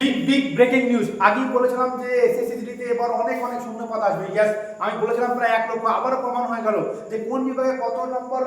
Big breaking news আগেই বলেছিলাম যে এসএসসিজিডিতে এবার অনেক অনেক শূন্যপদ আসবে। ইয়াস আমি বলেছিলাম প্রায় এক লক্ষ, আবারও প্রমাণ হয়ে গেল যে কোন বিভাগে কত নম্বর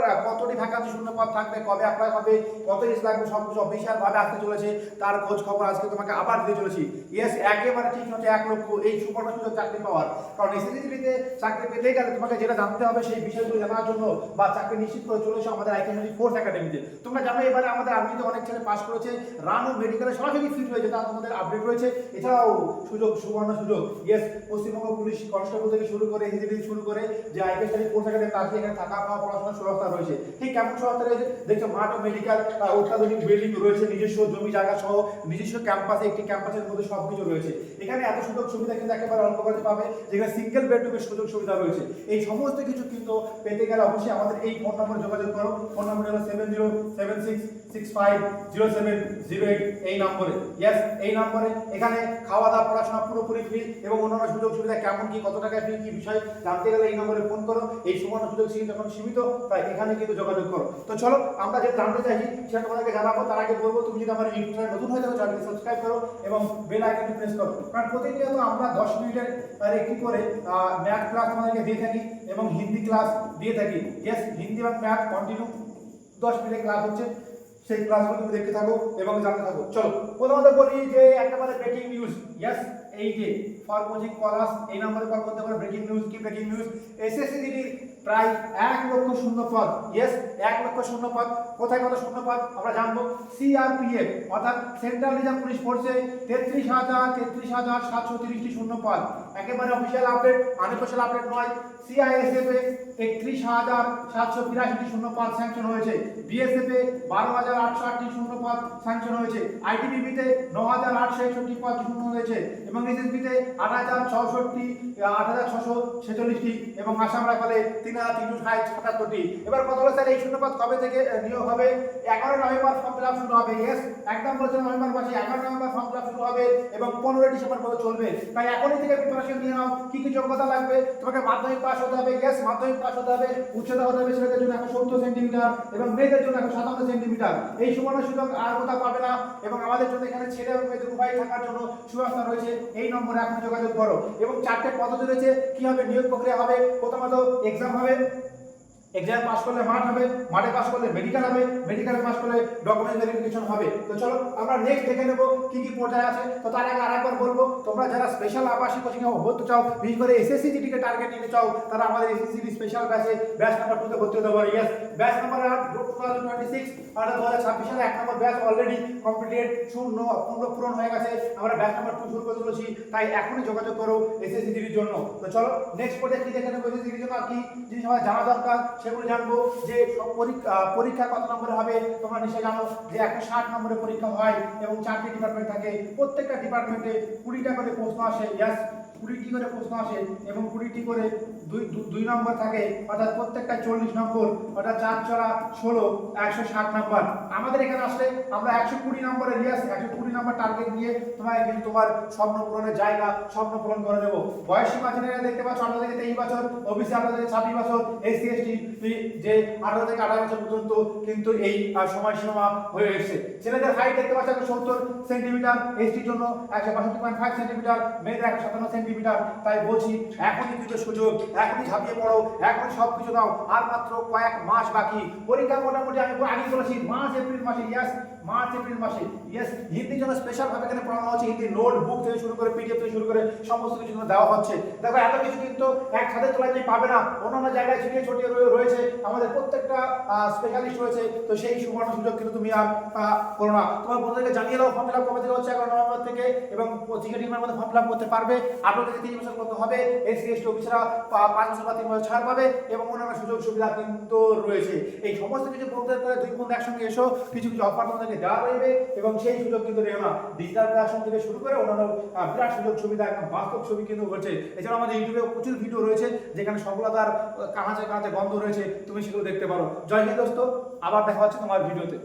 আহ, কতটি ভ্যাকান্সি শূন্যপদ থাকবে কবে অ্যাপ্লাই হবে কত ইস লাগবে সব কিছু অফিসিয়াল ভাবে আসতে চলেছে তার খোঁজ খবর আজকে তোমাকে আবার দিতে চলেছি। ইয়েস একেবারে ঠিক হচ্ছে এক লক্ষ এই সুবর্ণ সুযোগ চাকরি পাওয়ার। কারণ এসএসসিজিডিতে চাকরি পেতে গেলে তোমাকে যেটা জানতে হবে সেই বিষয়গুলো জানার জন্য বা চাকরি নিশ্চিত করে চলেছে আমাদের আইকেনজি ফোর্স একাডেমিতে তোমরা জানো এবারে আমাদের আর্মিতে অনেক ছেলে পাস করেছে রান ও মেডিকেলে সরাসরি ফিট হয়েছে তার তোমাদের আপডেট রয়েছে। এছাড়াও সুযোগ সুবর্ণ সুযোগ। ইয়েস পশ্চিমবঙ্গ পুলিশ কনস্টেবল থেকে শুরু করে থেকে শুরু করে যে আইকেএসআই কোর্স একাডেমি তার এখানে থাকা খাওয়া পড়াশোনার সুরক্ষা রয়েছে। ঠিক সুব্যবস্থা রয়েছে দেখছ মাঠ ও মেডিকেল অত্যাধুনিক বিল্ডিং রয়েছে, নিজস্ব জমি জায়গা সহ নিজস্ব ক্যাম্পাসে একটি ক্যাম্পাসের মধ্যে সব কিছু রয়েছে। এখানে এত সুযোগ সুবিধা কিন্তু একেবারে অল্প খরচে পাবে, যেখানে সিঙ্গেল বেডরুমের সুযোগ সুবিধা রয়েছে। এই সমস্ত কিছু কিন্তু পেতে গেলে অবশ্যই আমাদের এই ফোন নম্বরে যোগাযোগ করো। ফোন নম্বর হলো seven zero seven six six five zero seven zero eight এই নম্বরে। ইয়েস এই নম্বরে। এখানে খাওয়া দাওয়া, পড়াশোনা পুরোপুরি ফ্রি এবং অন্যান্য সুযোগ সুবিধা কেমন কি, কত টাকা ফ্রি কি বিষয় জানতে গেলে এই নম্বরে ফোন করো। এই সুবর্ণ সুযোগ যখন সীমিত, তাই এখানে কিন্তু যোগাযোগ করো। তো চলো, আমরা যে জানতে চাইছি, সেটা তোমাদেরকে জানাব। তার আগে বলব, তুমি যদি আমার ইউটিউব চ্যানেল নতুন হয়ে থাকো চ্যানেলটি সাবস্ক্রাইব করো এবং বেল আইকনটি প্রেস করো। কারণ প্রতিনিয়ত আমরা দশ মিনিটের একটি করে ম্যাথ ক্লাস তোমাদেরকে দিয়ে থাকি এবং হিন্দি ক্লাস দিয়ে থাকি। ইয়েস হিন্দি এবং ম্যাথ কন্টিনিউ দশ মিনিটের ক্লাস হচ্ছে। সেই ক্লাসগুলো তুমি দেখতে থাকো এবং জানতে থাকো। চলো, প্রথমত বলি যে একেবারে ব্রেকিং নিউজ ইয়েস এই যে ফর কোচিং কলাস এই নম্বরে কল করতে পারো ব্রেকিং নিউজ কি ব্রেকিং নিউজ এসএসসি জিডির প্রায় এক লক্ষ শূন্য পদ ইয়েস এক লক্ষ শূন্য পদ। কোথায় কত শূন্য পদ? আমরা জানব সিআরপিএফ অর্থাৎ সেন্ট্রাল রিজার্ভ পুলিশ ফোর্সে তেত্রিশ হাজার তেত্রিশ হাজার সাতশো তিরিশটি শূন্য পদ। একেবারে অফিসিয়াল আপডেট আনঅফিসিয়াল আপডেট নয় সিআইএসএফ একত্রিশ হাজার সাতশো বিরাশিটি শূন্য পদ স্যাংশন হয়েছে। বিএসএফ বারো হাজার আটশো আটটি শূন্য পদ স্যাংশন হয়েছে। আইটিবিপিতে ন হাজার আটশো একষট্টি পদ শূন্য হয়েছে। এবং এসএসবিতে আট হাজার ছষট্টি আট হাজার ছশো ছেচল্লিশটি এবং আসাম রাইফেলে তিন হাজার তিনশো ষাট সাতাত্তরটি। এবার কথা হলো স্যার এই শূন্যপদ কবে থেকে নিয়োগ হবে? এগারো নভেম্বর ফর্ম ফিল শুরু হবে ইয়েস একদম বলছে নভেম্বর মাসে এগারো নভেম্বর ফর্ম ফিল শুরু হবে এবং পনেরোই ডিসেম্বর পর্যন্ত চলবে। তাই এখনই থেকে প্রিপারেশন নিয়ে নাও, কি কি যোগ্যতা লাগবে? তোমাকে মাধ্যমিক পাস হতে হবে ইয়েস মাধ্যমিক পাস হতে হবে, উচ্চতা হতে হবে ছেলেদের জন্য এখন সত্তর সেন্টিমিটার এবং মেয়েদের জন্য এখন সাতান্ন সেন্টিমিটার এই সুবর্ণ সুযোগ আর কোথাও পাবে না এবং আমাদের জন্য এখানে ছেলে এবং মেয়েদের উভয় থাকার জন্য সুব্যবস্থা রয়েছে। এই নম্বরে এখন যোগাযোগ করো। এবং চারটে পদ্ধতি রয়েছে, কি হবে, নিয়োগ প্রক্রিয়া হবে, প্রথমত এক্সাম হবে। এক্সাম পাস করলে মাঠ হবে, মাঠে পাস করলে মেডিকেল হবে মেডিকেলে পাস করলে ডকুমেন্ট ভেরিফিকেশন হবে। তো চলো, আমরা নেক্সট দেখে নেব কি কি পর্যায়ে আছে। তো তার আগে আরেকবার বলব, তোমরা যারা স্পেশাল আবাসিক কোচিং হতে চাও, বিশেষ করে এসএসসি জিডিকে টার্গেট নিতে চাও, তারা আমাদের এসএসসি স্পেশাল ব্যাচে ব্যাচ নাম্বার টুতে ভর্তি হতে পারে। ইয়েস ব্যাচ নাম্বার আট টু থাউজেন্ড টোয়েন্টি সিক্স আমরা দু হাজার ছাব্বিশ সালে এক নম্বর ব্যাচ অলরেডি কমপ্লিটেড শূন্য, পূর্ণ পূরণ হয়ে গেছে। আমরা ব্যাচ নাম্বার টু শুরু করে চলেছি তাই এখনই যোগাযোগ করো এসএসসি জিডির জন্য। তো চলো নেক্সট পর্যায়ে কি দেখে নেব এসএসসি জিডির জন্য আর কি জিনিস আমার জানা দরকার। সেগুলো জানব যে পরীক্ষা পরীক্ষা কত নম্বরে হবে, তোমরা নিশ্চয় জানো যে একশো ষাট নম্বরে পরীক্ষা হয় এবং চারটি ডিপার্টমেন্ট থাকে। প্রত্যেকটা ডিপার্টমেন্টে কুড়িটা করে প্রশ্ন আসে ইয়াস কুড়িটি করে প্রশ্ন আসে এবং কুড়িটি করে দুই দুই নম্বর থাকে, অর্থাৎ প্রত্যেকটা চল্লিশ নম্বর, অর্থাৎ চার চড়া ষোলো, একশো ষাট নম্বর। আমাদের এখানে আসলে আমরা একশো কুড়ি নম্বরের রিয়াস একশো কুড়ি নম্বর টার্গেট নিয়ে তোমায় কিন্তু তোমার স্বপ্ন পূরণের জায়গা, স্বপ্ন পূরণ করে দেবো। বয়স সীমা জেনারেল দেখতে পাচ্ছ, আঠারো থেকে তেইশ বছর ওবিসি আঠারো থেকে ছাব্বিশ বছর এসসি এসটি যে আঠারো থেকে আঠারো বছর পর্যন্ত কিন্তু এই সময়সীমা হয়ে এসেছে। ছেলেদের হাইট দেখতে পাচ্ছ, একশো সত্তর সেন্টিমিটার এসটির জন্য একশো বাষট্টি পয়েন্ট ফাইভ সেন্টিমিটার মেয়েদের একশো সাতান্ন সেন্টিমিটার তাই বলছি এখনই কিন্তু সুযোগ, এখনই ঝাঁপিয়ে পড়ো, এখনই সব কিছু দাও আর মাত্র কয়েক মাস বাকি। পরীক্ষা মোটামুটি আমি আগে বলেছি মার্চ এপ্রিল মাসে ইয়াস মার্চ, এপ্রিল মাসে। ইয়েস হিন্দির জন্য স্পেশাল ভাবে এখানে পড়ানো হচ্ছে। হিন্দি নোট বুক থেকে শুরু করে পিডিএফ থেকে শুরু করে, সমস্ত কিছু দেওয়া হচ্ছে। দেখো, এত কিছু কিন্তু এক তলায় যে পাবে না। অন্যান্য জায়গায় ছড়িয়ে ছড়িয়ে রয়েছে। আমাদের প্রত্যেকটা স্পেশালিস্ট রয়েছে। তো সেই সুবর্ণ সুযোগ কিন্তু তুমি আর করো না। তোমার বন্ধুদেরকে জানিয়ে দাও ফর্ম ফিল আপ কবে থেকে হচ্ছে? এগারো নভেম্বর থেকে এবং জিকে টিমের মধ্যে ফর্ম ফিল আপ করতে পারবে। আঠারো থেকে তিরিশ বছর করতে হবে। এসটি অফিসাররা পাঁচ বছর বা তিন বছর ছাড় পাবে এবং অন্যান্য সুযোগ সুবিধা কিন্তু রয়েছে। এই সমস্ত কিছু করে দুই বন্ধু একসঙ্গে এসো। কিছু কিছু অফার তোমাদেরকে দেওয়া রইবে এবং সেই সুযোগ কিন্তু নেও ডিজিটাল ক্লাসরুম থেকে শুরু করে অন্যান্য বিরাট সুযোগ সুবিধা একদম বাস্তব ছবি কিন্তু হচ্ছে এছাড়াও আমাদের ইউটিউবে প্রচুর ভিডিও রয়েছে, যেখানে সফলতার কাঁচে কাঁচে বন্ধ রয়েছে, তুমি সেগুলো দেখতে পারো। জয় হিন্দ দোস্ত, আবার দেখা হচ্ছে তোমার ভিডিওতে